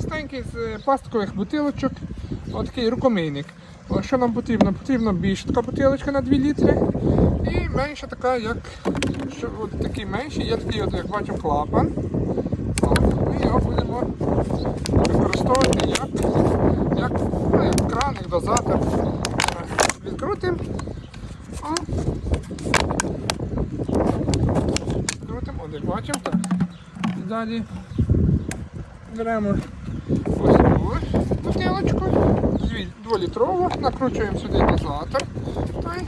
з пластикових бутилочок. Отакий рукомийник. Що нам потрібно? Потрібно більша така бутилочка на 2 літри. І менша така, як що, от такий менший, є такий, от, як бачимо, клапан. Ми його будемо використовувати як, як, ну, як кран, як дозатор. Відкрутимо. Відкрутимо, от як бачимо, так. І далі беремо бутилочку, дві- дволітрову, накручуємо сюди дозатор, той,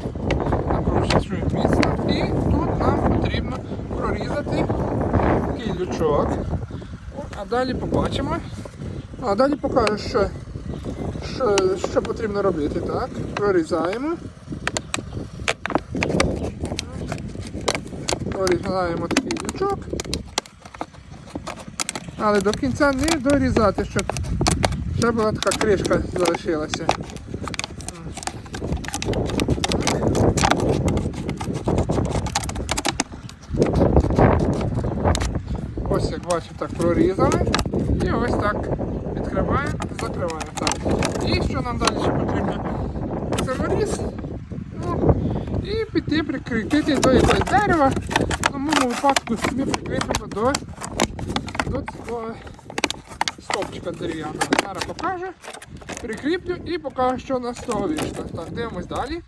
накручуємо міцно і тут нам потрібно прорізати такий лючок. А далі побачимо. А далі покажу, що, що, що потрібно робити. Так, прорізаємо. Прорізаємо такий лючок. Але до кінця не дорізати, щоб ще була така кришка залишилася. Ось як бачите, так прорізали. І ось так відкриваємо, закриваємо. Так. І що нам далі ще потрібно? Саморіз. Ну, і піти прикріпити до якогось дерева. В моєму випадку ми прикріпимо до, до цього стовпчика дерев'яного. Зараз покажу. Прикріплю і покажу, що з того вийшло. Так, дивимось далі.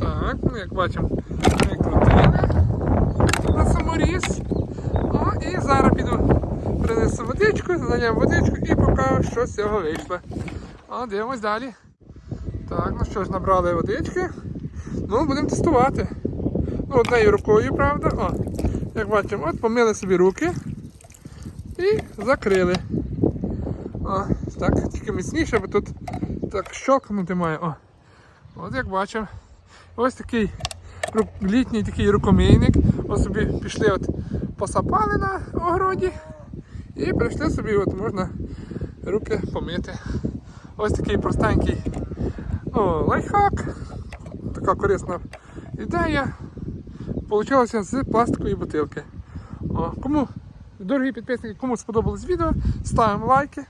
Так, ну як бачимо, прикрутили на саморіз. О, і зараз піду принесу водичку, зайням водичку і покажу, що з цього вийшло. О, дивимось далі. Так, ну що ж, набрали водички. Ну, будемо тестувати. Ну, однією рукою, правда. О, як бачимо, от помили собі руки і закрили. О, так, тільки міцніше, бо тут так щокнути має. О. От як бачимо. Ось такий літній такий рукомийник. Ось собі пішли от посапали на огороді і прийшли собі, от можна руки помити. Ось такий простенький ну, лайфхак. Така корисна ідея. Получилося з пластикової бутилки. О, кому, дорогі підписники, кому сподобалось відео, ставимо лайки,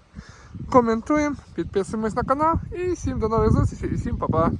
коментуємо, підписуємось на канал і всім до нових зустрічей і всім па-па.